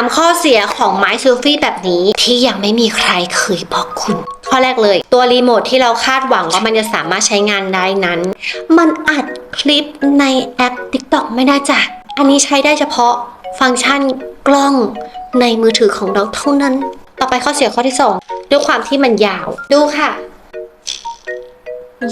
3 ข้อเสียของไม้ซลฟี่แบบนี้ที่ยังไม่มีใครเคยบอกคุณ ข้อแรกเลย ตัวรีโมทที่เราคาดหวังว่ามันจะสามารถใช้งานได้นั้น มันอัดคลิปในแอป TikTok ไม่ได้จ้ะ อันนี้ใช้ได้เฉพาะฟังก์ชันกล้องในมือถือของเราเท่านั้น ต่อไปข้อเสียข้อที่ 2 ด้วยความที่มันยาว ดูค่ะ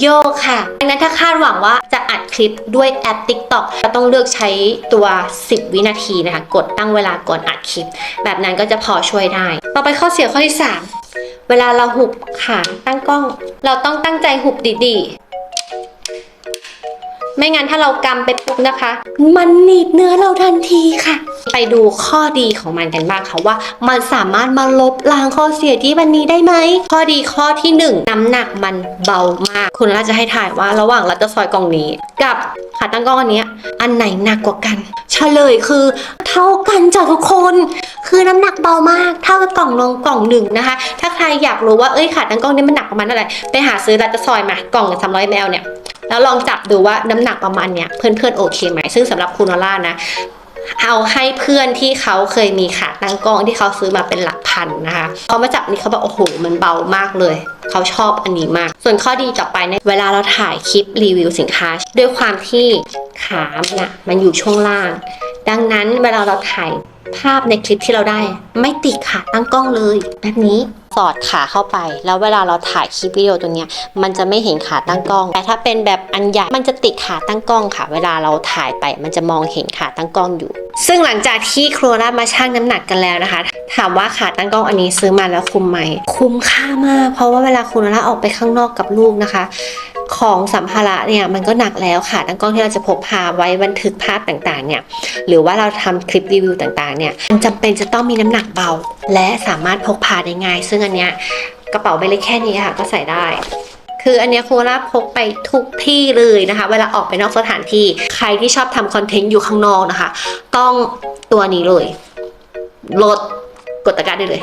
โยกค่ะดังนั้นถ้าคาดหวังว่าจะอัดคลิปด้วยแอป TikTok ก็ต้องเลือกใช้ตัว 10 วินาทีนะคะ กดตั้งเวลาก่อนอัดคลิป แบบนั้นก็จะพอช่วยได้ ต่อไปข้อเสียข้อที่ 3 เวลาเราหุบขาตั้งกล้อง เราต้องตั้งใจหุบดีๆ ไม่งั้นถ้าเรากำไปปุ๊บนะคะ มันหนีบเนื้อเราทันทีค่ะ ไปดูข้อดีของมันกันบ้างค่ะว่า มันสามารถมาลบล้างข้อเสียที่วันนี้ได้ไหม ข้อดีข้อที่หนึ่งน้ำหนักมันเบามาก คุณน่าจะให้ถ่ายว่าระหว่างลัตเตอร์ซอยกล่องนี้ กับขาตั้งกล้องอันนี้อันไหนหนักกว่ากันเฉลยคือ เท่ากันจ้ะทุกคน คือน้ำหนักเบามากเท่ากับกล่องลงกล่องหนึ่งนะคะ ถ้าใครอยากรู้ว่าเอ้ยขาตั้งกล้องนี่มันหนักประมาณเท่าไหร่ไปหาซื้อลัตเตอร์ซอยมากล่องสามร้อยแมลเนี่ย แล้วลองจับดูว่าน้ำหนักประมาณเนี้ยเพื่อนๆโอเคไหมซึ่งสำหรับคุณนอล่านะเอาให้เพื่อนที่เขาเคยมีขาตั้งกล้องที่เขาซื้อมาเป็นหลักพันนะคะเขามาจับนี่เขาบอกโอ้โหมันเบามากเลย เขาชอบอันนี้มาก ส่วนข้อดีต่อไปเนี่ยเวลาเราถ่ายคลิปรีวิวสินค้า ด้วยความที่ขามันอะมันอยู่ช่วงล่าง ดังนั้นเวลาเราถ่ายภาพในคลิปที่เราได้ ไม่ติดขาตั้งกล้องเลย แบบนี้ สอดขาเข้าไป แล้วเวลาเราถ่ายคลิปวิดีโอตัวเนี้ยมันจะไม่เห็นขาตั้งกล้อง แต่ถ้าเป็นแบบอันใหญ่มันจะติดขาตั้งกล้องค่ะ เวลาเราถ่ายไป มันจะมองเห็นขาตั้งกล้องอยู่ ซึ่งหลังจากที่ครัวรามาชั่งน้ำหนักกันแล้วนะคะ ถามว่าขาตั้งกล้องอันนี้ซื้อมาแล้วคุ้มไหมคุ้มค่ามาก เพราะว่าเวลาคุณล่าออกไปข้างนอกกับลูกนะคะ ของสัมภาระเนี่ยมันก็หนักแล้วค่ะตั้งกล้องที่เราจะพกพาไว้บันทึกภาพต่างๆเนี่ยหรือว่าเราทำคลิปรีวิวต่างๆเนี่ยมันจำเป็นจะต้องมีน้ำหนักเบา และสามารถพกพาได้ง่าย ซึ่งอันเนี้ยกระเป๋าใบเล็กแค่นี้ค่ะก็ใส่ได้คืออันเนี้ยโคราพกไปทุกที่เลยนะคะ เวลาออกไปนอกสถานที่ใครที่ชอบทำคอนเทนต์อยู่ข้างนอกนะคะ ต้องตัวนี้เลยลดกดตะกร้าได้เลย